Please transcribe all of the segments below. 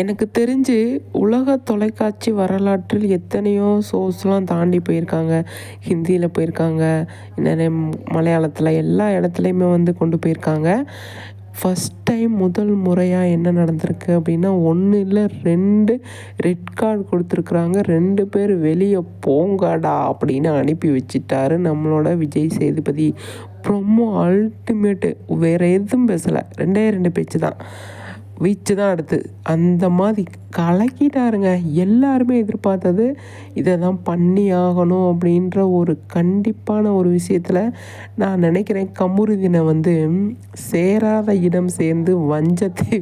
எனக்கு தெரிஞ்சு உலக தொலைக்காட்சி வரலாற்றில் எத்தனையோ ஷோஸ்லாம் தாண்டி போயிருக்காங்க. ஹிந்தியில் போயிருக்காங்க. நிறைய மலையாளத்தில் எல்லா இடத்துலையுமே வந்து கொண்டு போயிருக்காங்க. ஃபஸ்ட் டைம் முதல் முறையாக என்ன நடந்திருக்கு அப்படின்னா ஒன்று இல்லை ரெண்டு ரெட் கார்டு கொடுத்துருக்குறாங்க. ரெண்டு பேர் வெளியே போங்கடா அப்படின்னு அனுப்பி வச்சிட்டாரு நம்மளோட விஜய் சேதுபதி. ப்ரொமோ அல்டிமேட்டு வேறு எதுவும் பேசலை. ரெண்டே ரெண்டு பேச்சு தான். வீச்சு தான் அடுத்து. அந்த மாதிரி கலக்கிட்டாருங்க. எல்லாருமே எதிர்பார்த்தது இதை தான் பண்ணி ஆகணும் அப்படின்ற ஒரு கண்டிப்பான ஒரு விஷயத்தில் நான் நினைக்கிறேன் கமுருதினை வந்து சேராத இடம் சேர்ந்து வஞ்சத்தை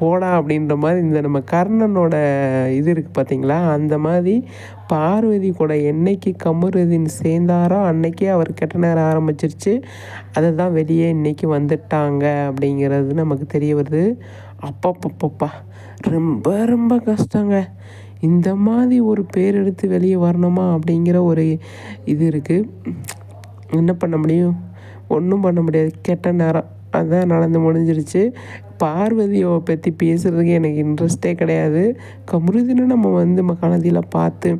போடா அப்படின்ற மாதிரி இந்த நம்ம கர்ணனோட இது இருக்குது பார்த்தீங்களா அந்த மாதிரி பார்வதி கூட என்னைக்கு கமருதீன் சேர்ந்தாரோ அன்னைக்கே அவர் கெட்ட நேரம் ஆரம்பிச்சிருச்சு. அதை தான் வெளியே இன்னைக்கு வந்துட்டாங்க அப்படிங்கிறது நமக்கு தெரிய வருது. அப்பப்பப்பப்பா ரொம்ப ரொம்ப கஷ்டங்க. இந்த மாதிரி ஒரு பேர் எடுத்து வெளியே வரணுமா அப்படிங்கிற ஒரு இது இருக்குது என்ன பண்ண முடியும்? ஒன்றும் பண்ண முடியாது. கெட்ட நேரம். அதான் நடந்து முடிஞ்சிருச்சு. பார்வதியை பற்றி பேசுகிறதுக்கு எனக்கு இன்ட்ரெஸ்டே கிடையாது. கமருதினை நம்ம வந்து மகாநதியில் பார்த்து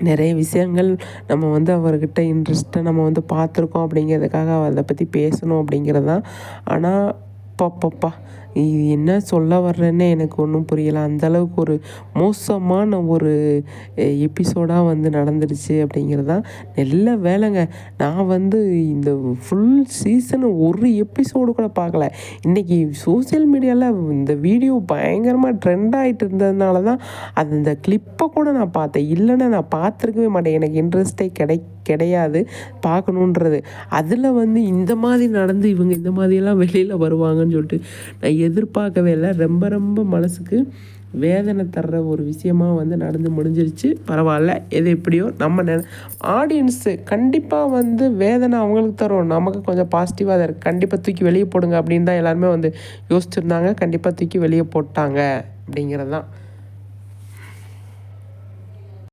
நிறைய விஷயங்கள் நம்ம வந்து அவர்கிட்ட இன்ட்ரெஸ்ட்டாக நம்ம வந்து பார்த்துருக்கோம் அப்படிங்கிறதுக்காக அதை பற்றி பேசணும் அப்படிங்கிறது தான். ஆனால் பாப்பாப்பா இது என்ன சொல்ல வர்றேன்னு எனக்கு ஒன்றும் புரியலை. அந்தளவுக்கு ஒரு மோசமான ஒரு எபிசோடாக வந்து நடந்துடுச்சு அப்படிங்கிறது தான் நல்ல வேலைங்க. நான் வந்து இந்த ஃபுல் சீசன் ஒரு எபிசோடு கூட பார்க்கல. இன்றைக்கி சோஷியல் மீடியாவில் இந்த வீடியோ பயங்கரமாக ட்ரெண்ட் ஆகிட்டு இருந்ததுனால தான் அது இந்த கிளிப்பை கூட நான் பார்த்தேன். இல்லைன்னா நான் பார்த்துருக்கவே மாட்டேன். எனக்கு இன்ட்ரெஸ்டே கிடை கிடையாது பார்க்கணுன்றது. அதில் வந்து இந்த மாதிரி நடந்து இவங்க இந்த மாதிரியெல்லாம் வெளியில் வருவாங்க வருவாங்கன்னு சொல்லிட்டு நான் எதிர்பார்க்கவே இல்லை. ரொம்ப ரொம்ப மனசுக்கு வேதனை தர்ற ஒரு விஷயமாக வந்து நடந்து முடிஞ்சிருச்சு. பரவாயில்ல. எது எப்படியோ நம்ம நெ ஆடியன்ஸு கண்டிப்பாக வந்து வேதனை அவங்களுக்கு தரும். நமக்கு கொஞ்சம் பாசிட்டிவாக தான் இருக்குது கண்டிப்பாக தூக்கி வெளியே போடுங்க அப்படின்னு தான் எல்லாருமே வந்து யோசிச்சிருந்தாங்க. கண்டிப்பாக தூக்கி வெளியே போட்டாங்க அப்படிங்கிறது தான்.